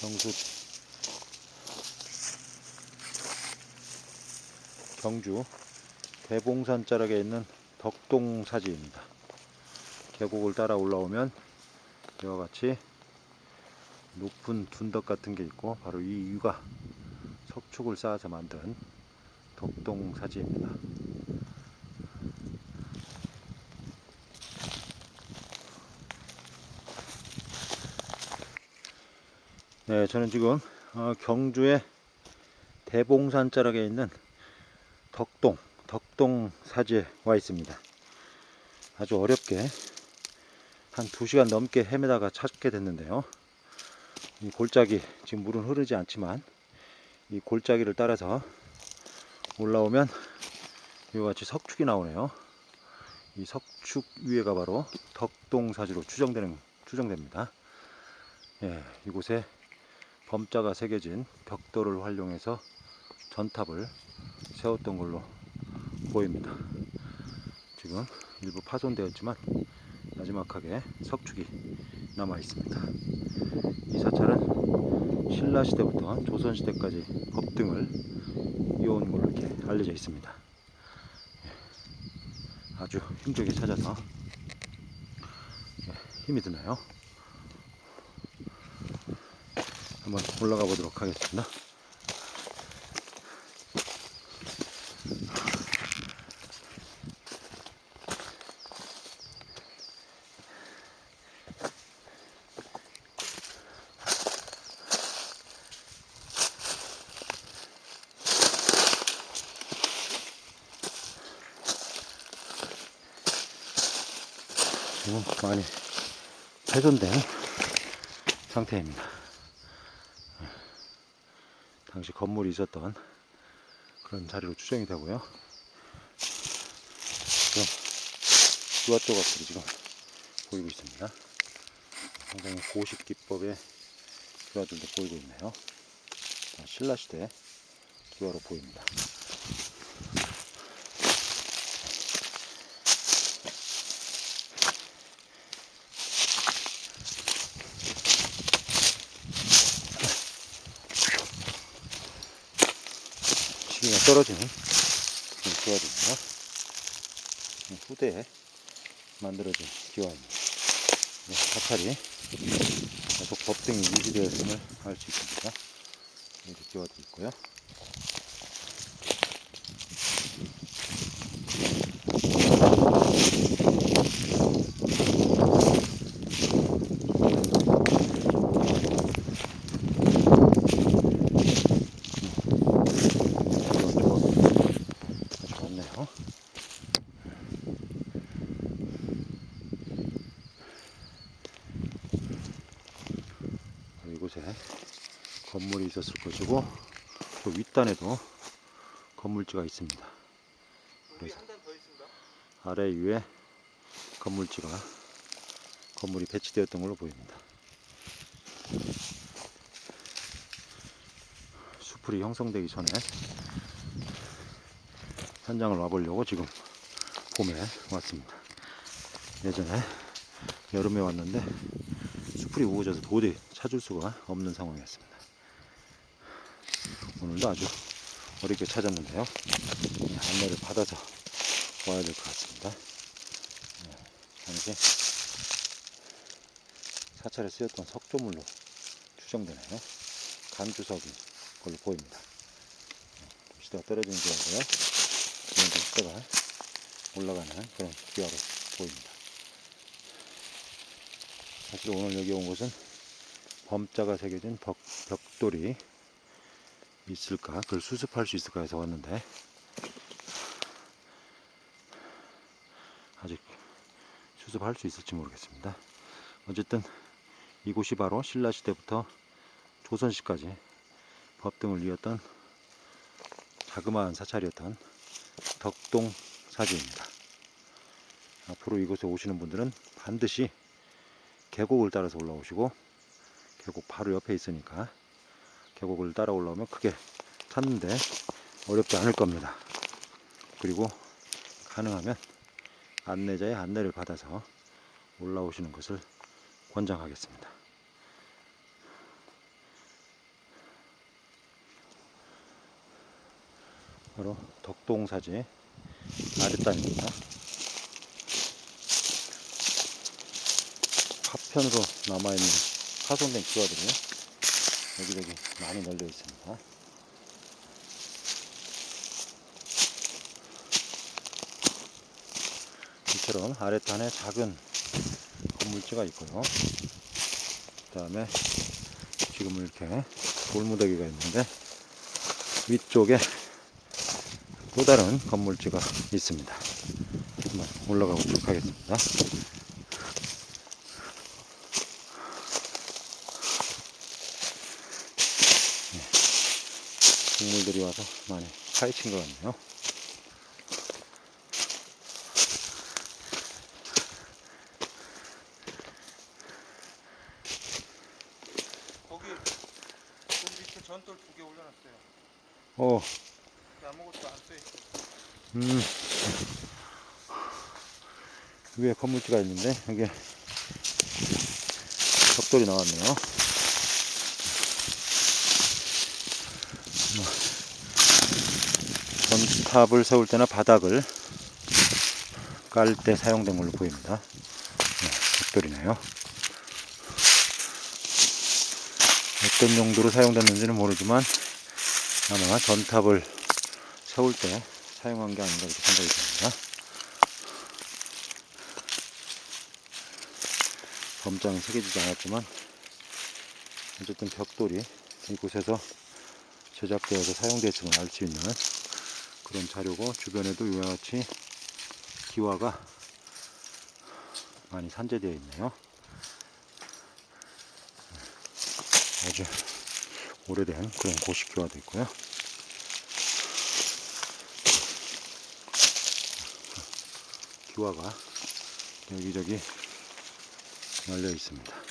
경수 경주 대봉산 자락에 있는 덕동 사지입니다. 계곡을 따라 올라오면 이와 같이 높은 둔덕 같은 게 있고 바로 이 위가 석축을 쌓아서 만든 덕동 사지입니다. 네, 저는 지금 어, 경주의 대봉산 자락에 있는 덕동, 덕동 사지에 와 있습니다. 아주 어렵게 한 2시간 넘게 헤매다가 찾게 됐는데요. 이 골짜기, 지금 물은 흐르지 않지만 이 골짜기를 따라서 올라오면 이와 같이 석축이 나오네요. 이 석축 위에가 바로 덕동 사지로 추정되는, 추정됩니다. 예, 이곳에 범자가 새겨진 벽돌을 활용해서 전탑을 세웠던 걸로 보입니다. 지금 일부 파손되었지만 마지막하게 석축이 남아 있습니다. 이 사찰은 신라 시대부터 조선 시대까지 법등을 이어온 걸로 이렇게 알려져 있습니다. 예, 아주 힘들게 찾아서 예, 힘이 드나요? 한번 올라가 보도록 하겠습니다. 많이 훼손된 상태입니다. 당시 건물이 있었던 그런 자리로 추정이 되고요. 지금 유화 조각들이 지금 보이고 있습니다. 상당히 고식 기법의 유화들도 보이고 있네요. 신라시대 유화로 보입니다. 시기가 떨어지는 기와들입니다. 후대에 만들어진 기와입니다. 네, 사찰이 계속 법등이 유지되었음을 알 수 있습니다. 이렇게 기와도 있고요. 이런 조각 아주 많네요. 이곳에 건물이 있었을 것이고 또 윗단에도 건물지가 있습니다. 그래서 아래 위에 건물지가 건물이 배치되었던 걸로 보입니다. 수풀이 형성되기 전에 현장을 와보려고 지금 봄에 왔습니다. 예전에 여름에 왔는데 수풀이 우거져서 도저히 찾을 수가 없는 상황이었습니다. 오늘도 아주 어렵게 찾았는데요. 네, 안내를 받아서 와야 될 것 같습니다. 네, 당시 사찰에 쓰였던 석조물로 추정되네요. 간주석인 걸로 보입니다. 네, 시대가 떨어지는 기와고요. 이런 시대가 올라가는 그런 기와로 보입니다. 사실 오늘 여기 온 곳은 범자가 새겨진 벽, 벽돌이 있을까? 그걸 수습할 수 있을까 해서 왔는데. 아직 수습할 수 있을지 모르겠습니다. 어쨌든 이곳이 바로 신라시대부터 조선시까지 법등을 이었던 자그마한 사찰이었던 덕동 사지입니다. 앞으로 이곳에 오시는 분들은 반드시 계곡을 따라서 올라오시고 계곡 바로 옆에 있으니까 계곡을 따라 올라오면 크게 찾는데 어렵지 않을 겁니다. 그리고 가능하면 안내자의 안내를 받아서 올라오시는 것을 권장하겠습니다. 바로 덕동사지 아랫단입니다. 화편으로 남아있는 파손된 기와들이 여기저기 많이 널려 있습니다. 이처럼 아랫단에 작은 건물지가 있고요. 그 다음에 지금 이렇게 돌무더기가 있는데 위쪽에 또 다른 건물지가 있습니다. 한번 올라가 보도록 하겠습니다. 동물들이 와서 많이 파헤친 것 같네요. 거기 그 밑에 전돌 두 개 올려놨어요. 어, 아무것도 안 써있어요. 음. 위에 건물지가 있는데, 여기 벽돌이 나왔네요. 전탑을 세울 때나 바닥을 깔 때 사용된 걸로 보입니다. 네, 벽돌이네요. 어떤 용도로 사용됐는지는 모르지만 아마 전탑을 세울 때 사용한 게 아닌가 이렇게 생각이 듭니다. 범장이 새겨지지 않았지만 어쨌든 벽돌이 이곳에서 제작되어서 사용됐음을 알 수 있는 그런 자료고 주변에도 이와 같이 기와가 많이 산재되어 있네요. 아주 오래된 그런 고식 기와도 있고요. 기와가 여기저기 널려 있습니다.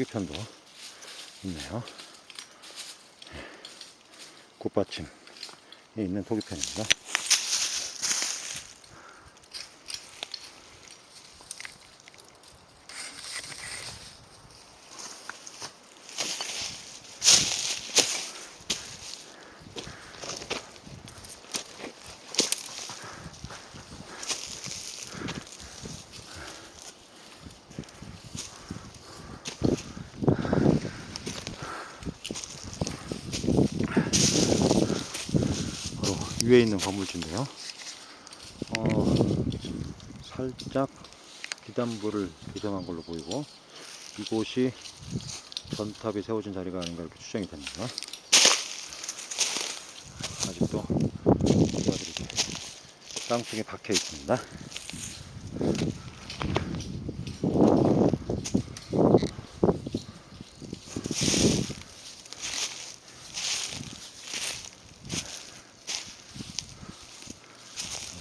포기편도 있네요. 꽃받침에 있는 토기편입니다. 위에 있는 건물인데요. 어, 살짝 비단부를 교정한 걸로 보이고 이곳이 전탑이 세워진 자리가 아닌가 이렇게 추정이 됩니다. 아직도 기와들이 이렇게 땅속에 박혀 있습니다.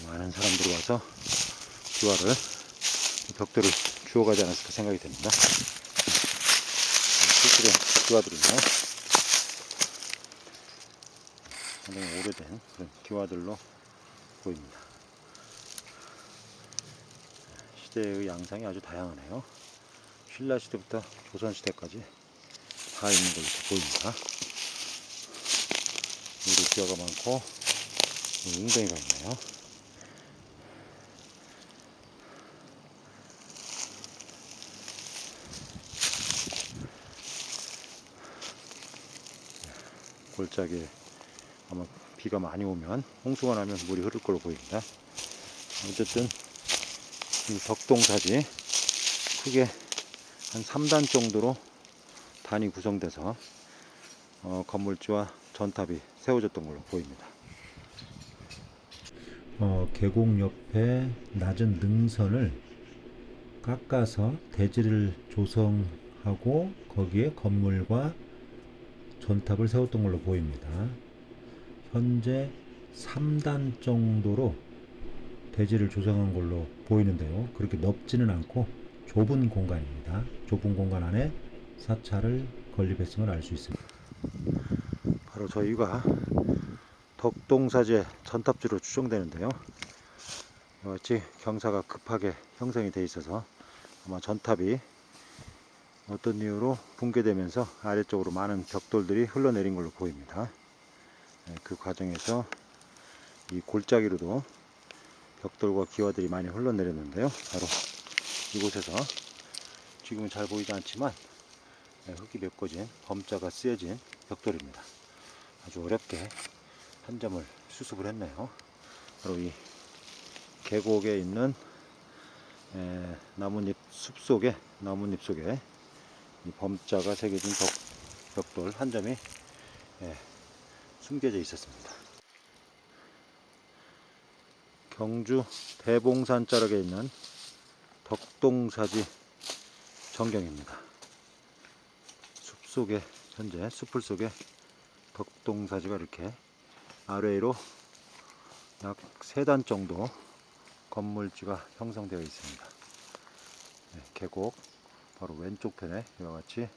많은 사람들이 와서 기와를 벽돌을 주워가지 않았을까 생각이 됩니다. 실제로 기와들이네요. 상당히 오래된 그런 기와들로 보입니다. 시대의 양상이 아주 다양하네요. 신라 시대부터 조선 시대까지 다 있는 걸로 보입니다. 여기 기와가 많고 웅덩이가 있네요. 골짜기에 아마 비가 많이 오면 홍수가 나면 물이 흐를 걸로 보입니다. 어쨌든 이 덕동사지 크게 한 3단 정도로 단이 구성돼서 어, 건물지와 전탑이 세워졌던 걸로 보입니다. 어, 계곡 옆에 낮은 능선을 깎아서 대지를 조성하고 거기에 건물과 전탑을 세웠던 걸로 보입니다. 현재 3단 정도로 대지를 조성한 걸로 보이는데요. 그렇게 넓지는 않고 좁은 공간입니다. 좁은 공간 안에 사찰을 건립했음을 알 수 있습니다. 바로 저희가 덕동사지의 전탑지로 추정되는데요. 같이 경사가 급하게 형성이 되어 있어서 아마 전탑이 어떤 이유로 붕괴되면서 아래쪽으로 많은 벽돌들이 흘러내린 걸로 보입니다. 네, 그 과정에서 이 골짜기로도 벽돌과 기와들이 많이 흘러내렸는데요. 바로 이곳에서 지금은 잘 보이지 않지만 네, 흙이 메꿔진 범자가 쓰여진 벽돌입니다. 아주 어렵게 한 점을 수습을 했네요. 바로 이 계곡에 있는 에, 나뭇잎 숲 속에 나뭇잎 속에 이 범자가 새겨진 벽, 벽돌 한 점이 예, 숨겨져 있었습니다. 경주 대봉산 자락에 있는 덕동사지 전경입니다. 숲 속에 현재 숲풀 속에 덕동사지가 이렇게 아래로 약세단 정도 건물지가 형성되어 있습니다. 네, 계곡 바로 왼쪽 편에 이와 같이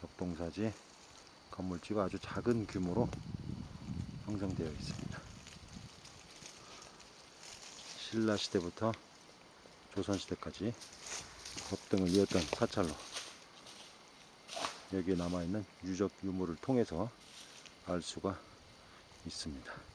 덕동사지 건물지가 아주 작은 규모로 형성되어 있습니다. 신라 시대부터 조선 시대까지 법등을 이었던 사찰로 여기에 남아있는 유적 유물을 통해서 알 수가 있습니다.